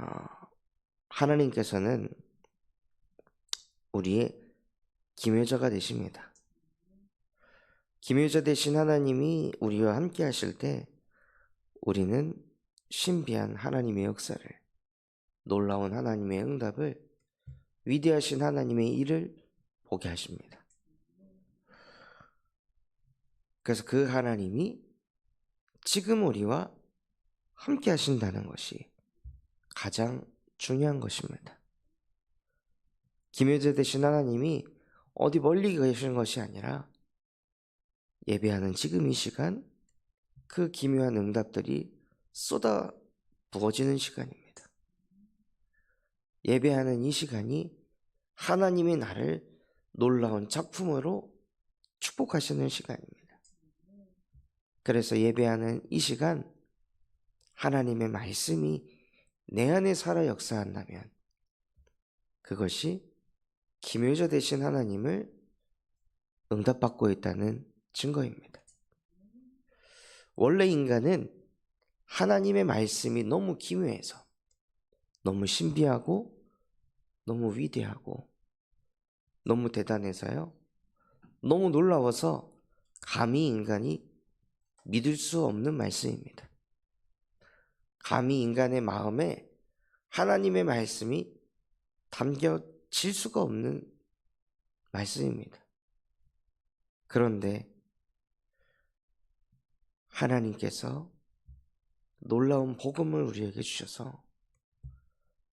어, 하나님께서는 우리의 김효자가 되십니다. 김효자 되신 하나님이 우리와 함께 하실 때 우리는 신비한 하나님의 역사를 놀라운 하나님의 응답을 위대하신 하나님의 일을 보게 하십니다. 그래서 그 하나님이 지금 우리와 함께 하신다는 것이 가장 중요한 것입니다. 김효재 되신 하나님이 어디 멀리 계시는 것이 아니라 예배하는 지금 이 시간 그 기묘한 응답들이 쏟아 부어지는 시간입니다. 예배하는 이 시간이 하나님이 나를 놀라운 작품으로 축복하시는 시간입니다. 그래서 예배하는 이 시간 하나님의 말씀이 내 안에 살아 역사한다면 그것이 기묘자 되신 하나님을 응답받고 있다는 증거입니다. 원래 인간은 하나님의 말씀이 너무 기묘해서 너무 신비하고 너무 위대하고 너무 대단해서요. 너무 놀라워서 감히 인간이 믿을 수 없는 말씀입니다. 감히 인간의 마음에 하나님의 말씀이 담겨질 수가 없는 말씀입니다. 그런데 하나님께서 놀라운 복음을 우리에게 주셔서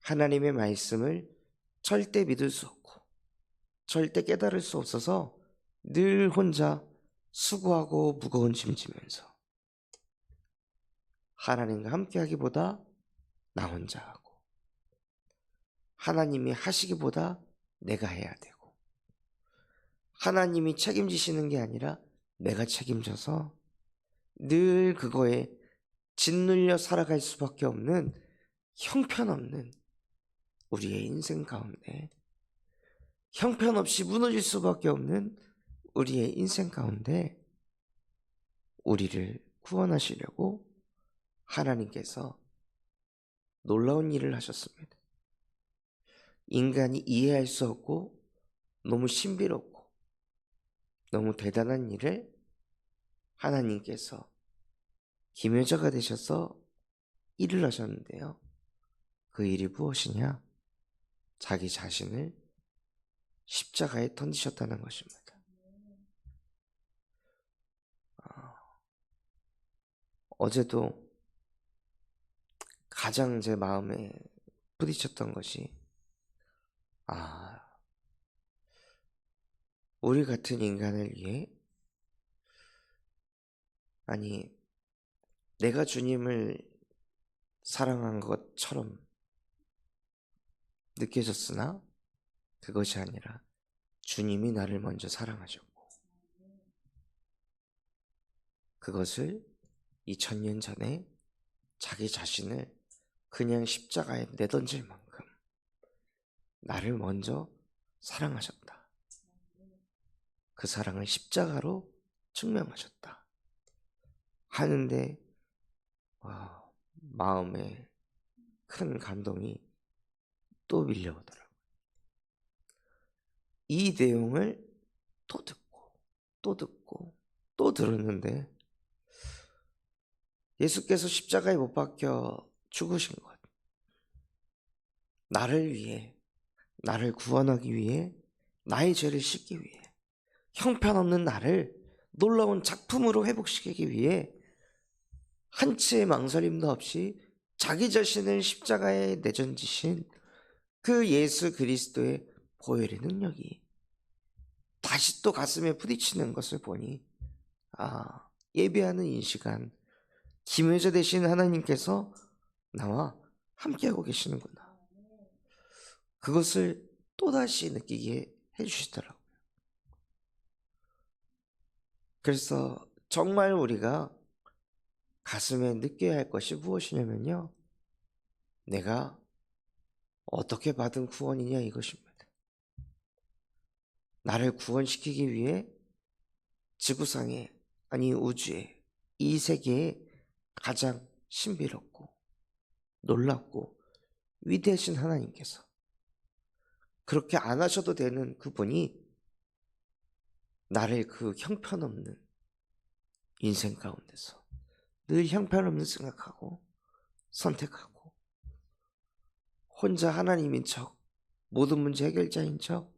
하나님의 말씀을 절대 믿을 수 없고 절대 깨달을 수 없어서 늘 혼자 수고하고 무거운 짐 지면서 하나님과 함께 하기보다 나 혼자 하고 하나님이 하시기보다 내가 해야 되고 하나님이 책임지시는 게 아니라 내가 책임져서 늘 그거에 짓눌려 살아갈 수밖에 없는 형편없는 우리의 인생 가운데 형편없이 무너질 수밖에 없는 우리의 인생 가운데 우리를 구원하시려고 하나님께서 놀라운 일을 하셨습니다. 인간이 이해할 수 없고 너무 신비롭고 너무 대단한 일을 하나님께서 김효자가 되셔서 일을 하셨는데요. 그 일이 무엇이냐? 자기 자신을 십자가에 던지셨다는 것입니다. 아, 어제도 가장 제 마음에 부딪혔던 것이 아 우리 같은 인간을 위해 아니 내가 주님을 사랑한 것처럼 느껴졌으나 그것이 아니라 주님이 나를 먼저 사랑하셨고 그것을 2000년 전에 자기 자신을 그냥 십자가에 내던질 만큼 나를 먼저 사랑하셨다. 그 사랑을 십자가로 증명하셨다. 하는데 와, 마음에 큰 감동이 또 밀려오더라고요. 이 내용을 또 듣고 또 듣고 또 들었는데 예수께서 십자가에 못 박혀 죽으신 것. 나를 위해, 나를 구원하기 위해, 나의 죄를 씻기 위해, 형편없는 나를 놀라운 작품으로 회복시키기 위해 한치의 망설임도 없이 자기 자신을 십자가에 내던지신 그 예수 그리스도의 보혈의 능력이 다시 또 가슴에 부딪히는 것을 보니 아 예배하는 이 시간 김효자 되신 하나님께서 나와 함께하고 계시는구나. 그것을 또다시 느끼게 해주시더라고요. 그래서 정말 우리가 가슴에 느껴야 할 것이 무엇이냐면요. 내가 어떻게 받은 구원이냐 이것입니다. 나를 구원시키기 위해 지구상에, 아니 우주에, 이 세계에 가장 신비롭고 놀랍고 위대하신 하나님께서 그렇게 안 하셔도 되는 그분이 나를 그 형편없는 인생 가운데서 늘 형편없는 생각하고 선택하고 혼자 하나님인 척 모든 문제 해결자인 척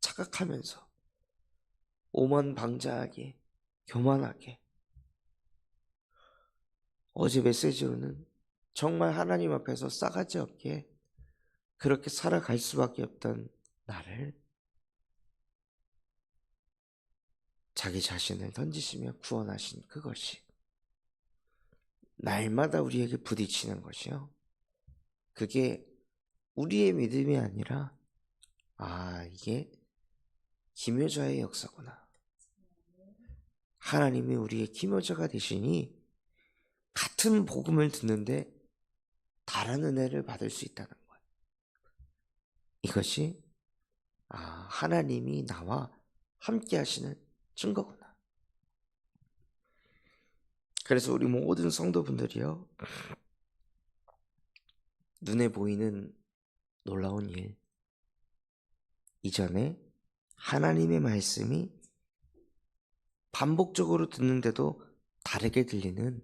착각하면서 오만방자하게 교만하게 어제 메시지로는 정말 하나님 앞에서 싸가지 없게 그렇게 살아갈 수밖에 없던 나를 자기 자신을 던지시며 구원하신 그것이 날마다 우리에게 부딪히는 것이요. 그게 우리의 믿음이 아니라 아 이게 기묘자의 역사구나. 하나님이 우리의 기묘자가 되시니 같은 복음을 듣는데 다른 은혜를 받을 수 있다는 거예요. 이것이 아 하나님이 나와 함께 하시는 증거구나. 그래서 우리 모든 성도분들이요. 눈에 보이는 놀라운 일. 이전에 하나님의 말씀이 반복적으로 듣는데도 다르게 들리는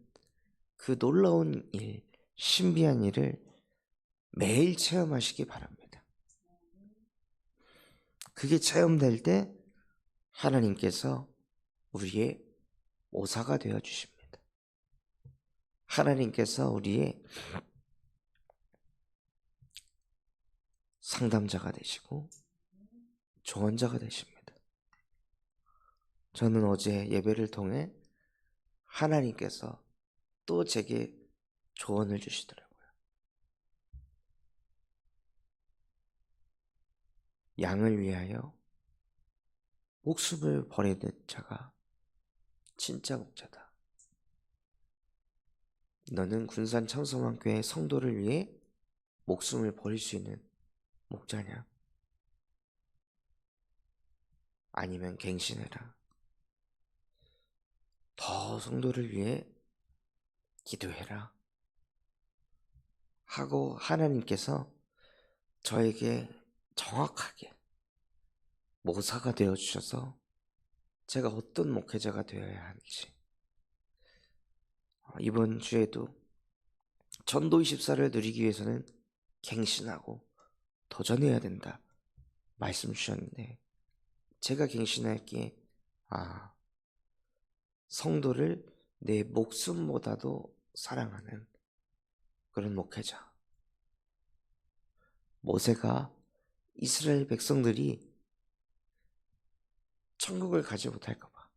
그 놀라운 일, 신비한 일을 매일 체험하시기 바랍니다. 그게 체험될 때 하나님께서 우리의 모사가 되어 주십니다. 하나님께서 우리의 상담자가 되시고 조언자가 되십니다. 저는 어제 예배를 통해 하나님께서 또 제게 조언을 주시더라고요. 양을 위하여 목숨을 버리는 자가 진짜 목자다. 너는 군산 청성왕교회 성도를 위해 목숨을 버릴 수 있는 목자냐? 아니면 갱신해라. 더 성도를 위해 기도해라. 하고 하나님께서 저에게 정확하게 모사가 되어 주셔서 제가 어떤 목회자가 되어야 하는지. 어, 이번 주에도 전도 24를 누리기 위해서는 갱신하고 도전해야 된다 말씀 주셨는데 제가 갱신할 게 아, 성도를 내 목숨보다도 사랑하는 그런 목회자. 모세가 이스라엘 백성들이 천국을 가지 못할까봐,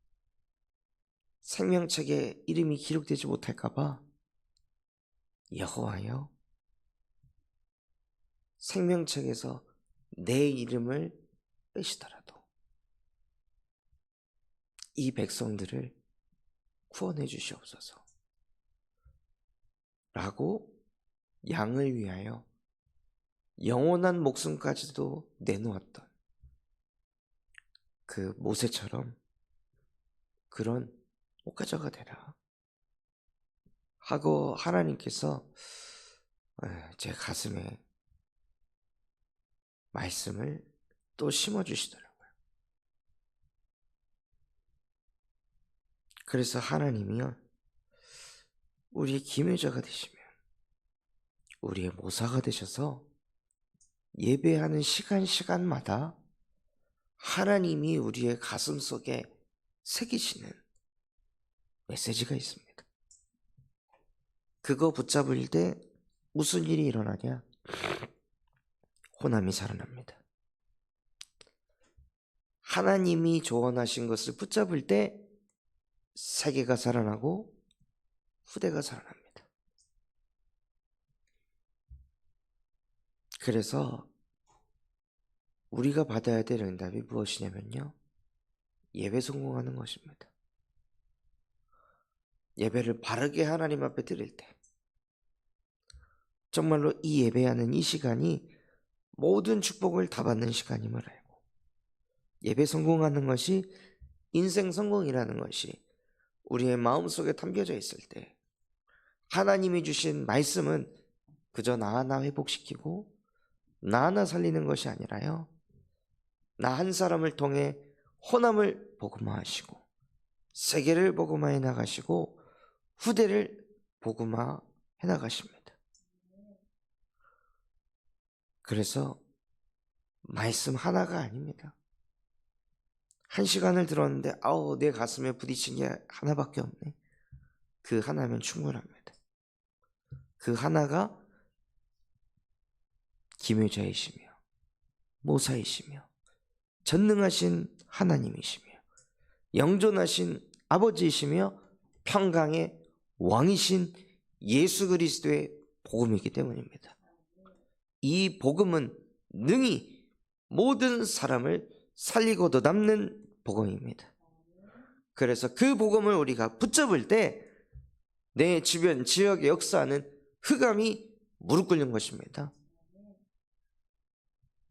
생명책에 이름이 기록되지 못할까봐, 여호와여, 생명책에서 내 이름을 빼시더라도 이 백성들을 구원해 주시옵소서. 라고 양을 위하여 영원한 목숨까지도 내놓았던 그 모세처럼 그런 목가자가 되라. 하고 하나님께서 제 가슴에 말씀을 또 심어주시더라고요. 그래서 하나님이요, 우리의 기묘자가 되시면, 우리의 모사가 되셔서 예배하는 시간 시간마다 하나님이 우리의 가슴 속에 새기시는 메시지가 있습니다. 그거 붙잡을 때 무슨 일이 일어나냐? 호남이 살아납니다. 하나님이 조언하신 것을 붙잡을 때 세계가 살아나고 후대가 살아납니다. 그래서 우리가 받아야 될 응답이 무엇이냐면요. 예배 성공하는 것입니다. 예배를 바르게 하나님 앞에 드릴 때 정말로 이 예배하는 이 시간이 모든 축복을 다 받는 시간임을 알고 예배 성공하는 것이 인생 성공이라는 것이 우리의 마음속에 담겨져 있을 때 하나님이 주신 말씀은 그저 나 하나 회복시키고 나 하나 살리는 것이 아니라요. 나 한 사람을 통해 호남을 복음화하시고 세계를 복음화해 나가시고 후대를 복음화해 나가십니다. 그래서 말씀 하나가 아닙니다. 한 시간을 들었는데 아우 내 가슴에 부딪힌 게 하나밖에 없네. 그 하나면 충분합니다. 그 하나가 김효자이시며 모사이시며 전능하신 하나님이시며 영존하신 아버지이시며 평강의 왕이신 예수 그리스도의 복음이기 때문입니다. 이 복음은 능히 모든 사람을 살리고도 남는 복음입니다. 그래서 그 복음을 우리가 붙잡을 때 내 주변 지역의 역사는 흑암이 무릎 꿇는 것입니다.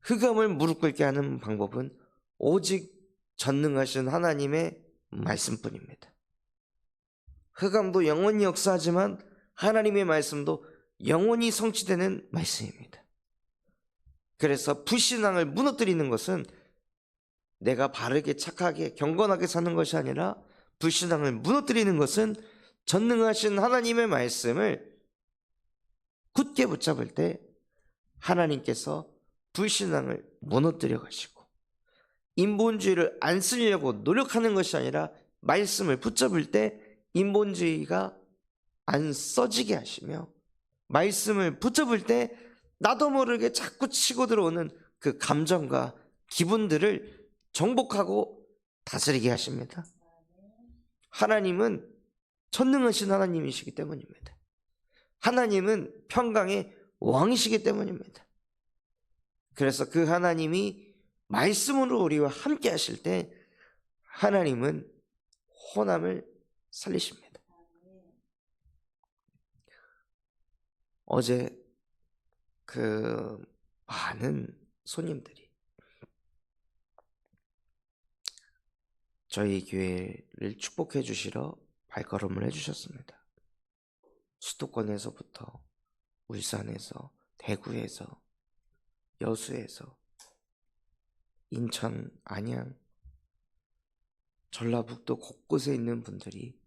흑암을 무릎 꿇게 하는 방법은 오직 전능하신 하나님의 말씀뿐입니다. 흑암도 영원히 역사하지만 하나님의 말씀도 영원히 성취되는 말씀입니다. 그래서 불신앙을 무너뜨리는 것은 내가 바르게 착하게 경건하게 사는 것이 아니라 불신앙을 무너뜨리는 것은 전능하신 하나님의 말씀을 굳게 붙잡을 때 하나님께서 불신앙을 무너뜨려 가시고 인본주의를 안 쓰려고 노력하는 것이 아니라 말씀을 붙잡을 때 인본주의가 안 써지게 하시며 말씀을 붙잡을 때 나도 모르게 자꾸 치고 들어오는 그 감정과 기분들을 정복하고 다스리게 하십니다. 하나님은 전능하신 하나님이시기 때문입니다. 하나님은 평강의 왕이시기 때문입니다. 그래서 그 하나님이 말씀으로 우리와 함께 하실 때 하나님은 호남을 살리십니다. 어제 그 많은 손님들이 저희 교회를 축복해 주시러 발걸음을 해 주셨습니다. 수도권에서부터 울산에서 대구에서 여수에서 인천 안양 전라북도 곳곳에 있는 분들이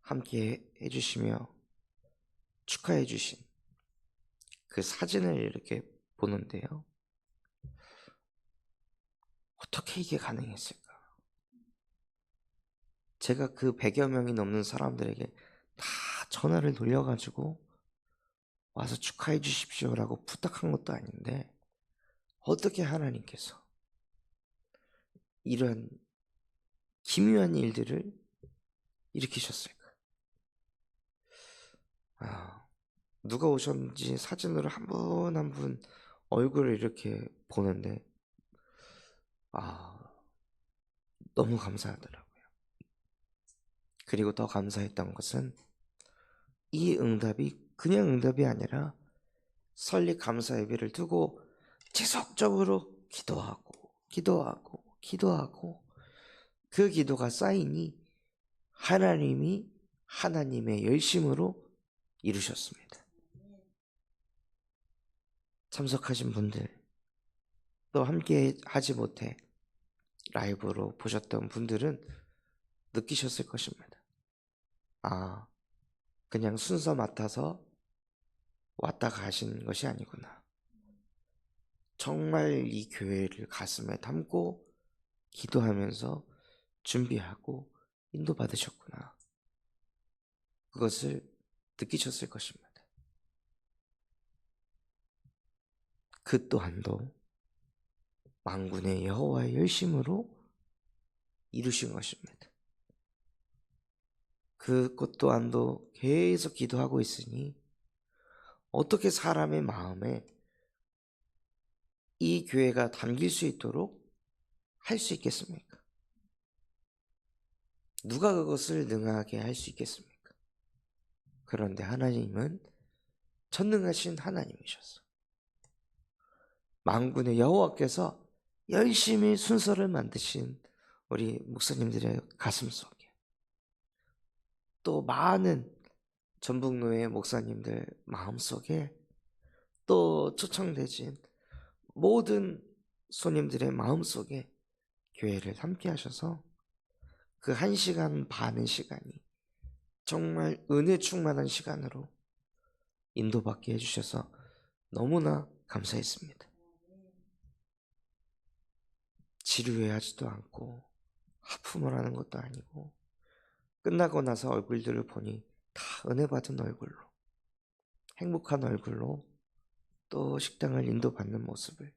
함께 해주시며 축하해 주신 그 사진을 이렇게 보는데요. 어떻게 이게 가능했을까? 제가 그 100여 명이 넘는 사람들에게 다 전화를 돌려가지고 와서 축하해 주십시오라고 부탁한 것도 아닌데 어떻게 하나님께서 이런 기묘한 일들을 일으키셨을까? 아, 누가 오셨는지 사진으로 한 분 한 분 얼굴을 이렇게 보는데 아, 너무 감사하더라고요. 그리고 더 감사했던 것은 이 응답이 그냥 응답이 아니라 설립 감사 예배를 두고 지속적으로 기도하고 기도하고 기도하고 그 기도가 쌓이니 하나님이 하나님의 열심으로 이루셨습니다. 참석하신 분들 또 함께 하지 못해 라이브로 보셨던 분들은 느끼셨을 것입니다. 아, 그냥 순서 맡아서 왔다 가신 것이 아니구나. 정말 이 교회를 가슴에 담고 기도하면서 준비하고 인도받으셨구나. 그것을 느끼셨을 것입니다. 그 또한도 망군의 여호와의 열심으로 이루신 것입니다. 그것 또한도 계속 기도하고 있으니 어떻게 사람의 마음에 이 교회가 담길 수 있도록 할 수 있겠습니까? 누가 그것을 능하게 할 수 있겠습니까? 그런데 하나님은 전능하신 하나님이셨어. 망군의 여호와께서 열심히 순서를 만드신 우리 목사님들의 가슴 속에 또 많은 전북노회 목사님들 마음속에 또 초청되진 모든 손님들의 마음속에 교회를 함께 하셔서 그 한 시간 반의 시간이 정말 은혜 충만한 시간으로 인도받게 해주셔서 너무나 감사했습니다. 지루해하지도 않고 하품을 하는 것도 아니고 끝나고 나서 얼굴들을 보니 다 은혜 받은 얼굴로 행복한 얼굴로 또 식당을 인도받는 모습을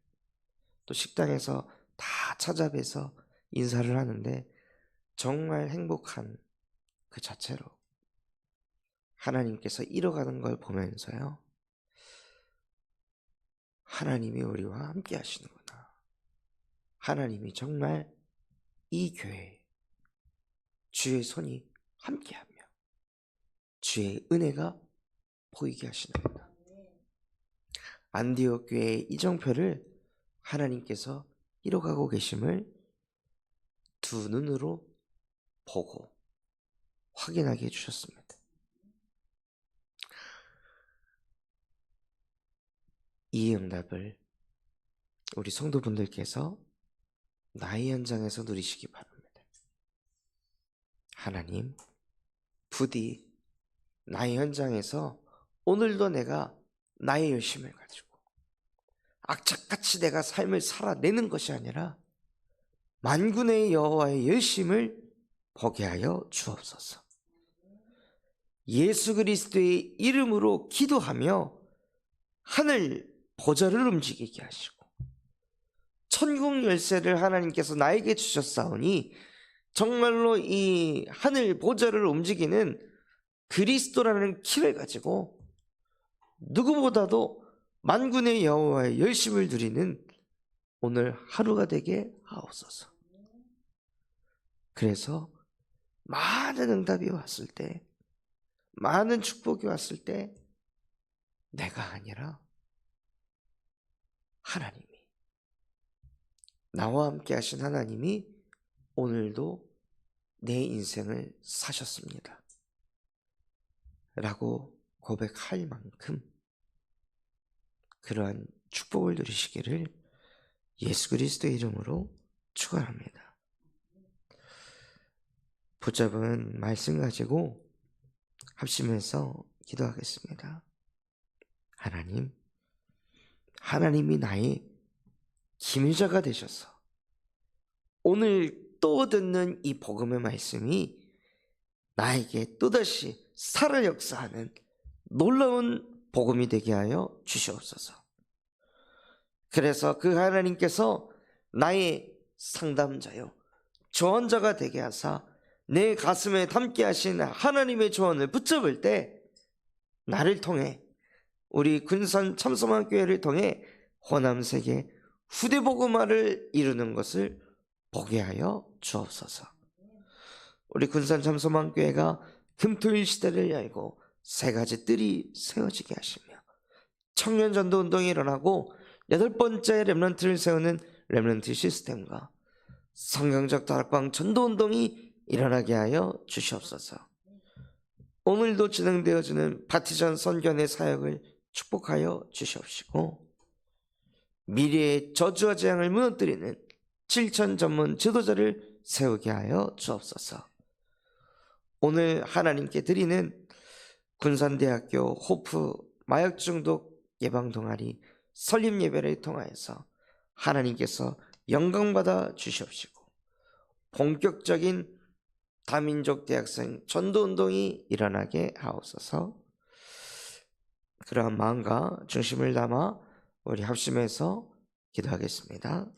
또 식당에서 다 찾아뵈서 인사를 하는데 정말 행복한 그 자체로 하나님께서 이뤄가는 걸 보면서요. 하나님이 우리와 함께 하시는구나. 하나님이 정말 이 교회에 주의 손이 함께하며 주의 은혜가 보이게 하시는구나. 안디옥 교회의 이정표를 하나님께서 이뤄가고 계심을 두 눈으로 보고 확인하게 해주셨습니다. 이 응답을 우리 성도분들께서 나의 현장에서 누리시기 바랍니다. 하나님, 부디 나의 현장에서 오늘도 내가 나의 열심을 가지고 악착같이 내가 삶을 살아내는 것이 아니라 만군의 여호와의 열심을 보게 하여 주옵소서. 예수 그리스도의 이름으로 기도하며 하늘 보좌를 움직이게 하시고 천국 열쇠를 하나님께서 나에게 주셨사오니 정말로 이 하늘 보좌를 움직이는 그리스도라는 키를 가지고 누구보다도 만군의 여호와의 열심을 누리는 오늘 하루가 되게 하옵소서. 그래서 많은 응답이 왔을 때, 많은 축복이 왔을 때, 내가 아니라 하나님이, 나와 함께 하신 하나님이 오늘도 내 인생을 사셨습니다. 라고 고백할 만큼 그러한 축복을 누리시기를 예수 그리스도의 이름으로 축원합니다. 붙잡은 말씀 가지고 합심해서 기도하겠습니다. 하나님, 하나님이 나의 기밀자가 되셔서 오늘 또 듣는 이 복음의 말씀이 나에게 또다시 살을 역사하는 놀라운 복음이 되게 하여 주시옵소서. 그래서 그 하나님께서 나의 상담자요, 조언자가 되게 하사 내 가슴에 담게 하신 하나님의 조언을 붙잡을 때 나를 통해 우리 군산 참소만 교회를 통해 호남 세계 후대 복음화를 이루는 것을 보게 하여 주옵소서. 우리 군산 참소만 교회가 금토일 시대를 열고 세 가지 뜰이 세워지게 하시며 청년 전도 운동이 일어나고 여덟 번째 렘런트를 세우는 렘런트 시스템과 성경적 다락방 전도 운동이 일어나게 하여 주시옵소서. 오늘도 진행되어지는 바티전 선견의 사역을 축복하여 주시옵시고 미래의 저주와 재앙을 무너뜨리는 칠천 전문 지도자를 세우게 하여 주옵소서. 오늘 하나님께 드리는 군산대학교 호프 마약 중독 예방 동아리 설립 예배를 통하여서 하나님께서 영광 받아 주시옵시고 본격적인 다민족 대학생 전도 운동이 일어나게 하옵소서. 그러한 마음과 중심을 담아 우리 합심해서 기도하겠습니다.